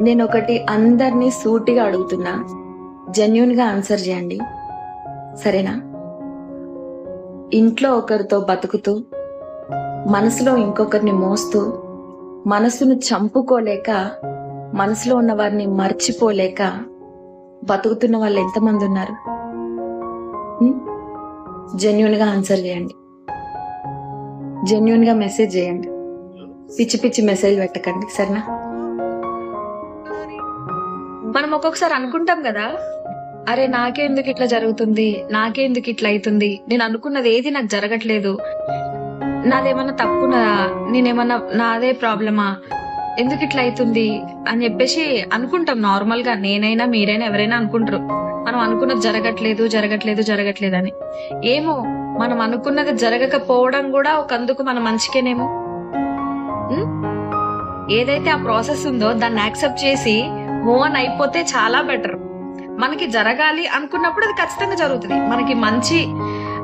నేను ఒకటి అందరినీ సూటిగా అడుగుతున్నా. జెన్యున్గా ఆన్సర్ చేయండి సరేనా? ఇంట్లో ఒకరితో బతుకుతూ మనసులో ఇంకొకరిని మోస్తూ మనసును చంపుకోలేక మనసులో ఉన్న వారిని మర్చిపోలేక బతుకుతున్న వాళ్ళు ఎంతమంది ఉన్నారు? జెన్యున్గా ఆన్సర్ చేయండి జెన్యున్గా మెసేజ్ చేయండి పిచ్చి పిచ్చి మెసేజ్ పెట్టకండి. సరేనా? మనం ఒక్కొక్కసారి అనుకుంటాం కదా అరే నాకే ఎందుకు ఇట్లా జరుగుతుంది నాకే ఎందుకు ఇట్లా అవుతుంది నేను అనుకున్నది ఏది నాకు జరగట్లేదు నాదేమన్నా తప్పున్నదా నేనేమన్నా నాదే ప్రాబ్లమా ఎందుకు ఇట్లా అవుతుంది అని చెప్పేసి అనుకుంటాం నార్మల్గా నేనైనా మీరైనా ఎవరైనా అనుకుంటారు మనం అనుకున్నది జరగట్లేదు జరగట్లేదు జరగట్లేదు అని. ఏమో మనం అనుకున్నది జరగకపోవడం కూడా ఒక అందుకు మన మంచికేనేమో? ఏదైతే ఆ ప్రాసెస్ ఉందో దాన్ని యాక్సెప్ట్ చేసి మూవ్ ఆన్ అయిపోతే చాలా బెటర్. మనకి జరగాలి అనుకున్నప్పుడు అది ఖచ్చితంగా జరుగుతుంది. మనకి మంచి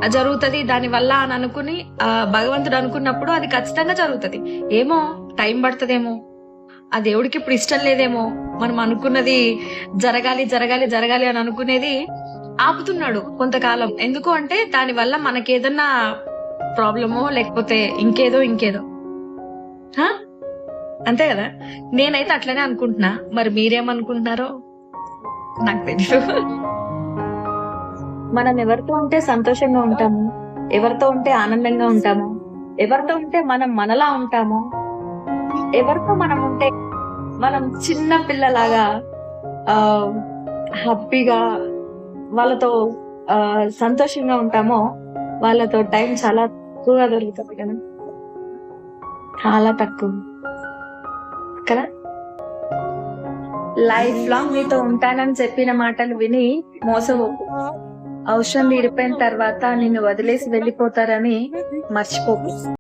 జరుగుతుంది దాని వల్ల అని అనుకుని భగవంతుడు అనుకున్నప్పుడు అది ఖచ్చితంగా జరుగుతుంది. ఏమో టైం పడుతుందేమో ఆ దేవుడికి ఇప్పుడు ఇష్టం లేదేమో మనం అనుకున్నది జరగాలి జరగాలి జరగాలి అని అనుకునేది ఆపుతున్నాడు కొంతకాలం. ఎందుకు అంటే దాని వల్ల మనకి ఏదన్నా ప్రాబ్లమో లేకపోతే ఇంకేదో ఇంకేదో. హా? అంతే కదా? నేనైతే అట్లనే అనుకుంటున్నా. మరి మీరేమనుకుంటున్నారో? నాకు తెలియదు మనం ఎవరితో ఉంటే సంతోషంగా ఉంటాము. ఎవరితో ఉంటే ఆనందంగా ఉంటాము. ఎవరితో ఉంటే మనం మనలా ఉంటాము. ఎవరితో మనం ఉంటే మనం చిన్న పిల్లలాగా హ్యాపీగా వాళ్ళతో సంతోషంగా ఉంటామో వాళ్ళతో టైం చాలా తక్కువగా దొరుకుతుంది కదా? చాలా తక్కువ. కదా లైఫ్ లాంగ్ మీతో ఉంటానని చెప్పిన మాటలు విని మోసపోకు అవసరం తీరిపోయిన తర్వాత నిన్ను వదిలేసి వెళ్ళిపోతారని మర్చిపోకు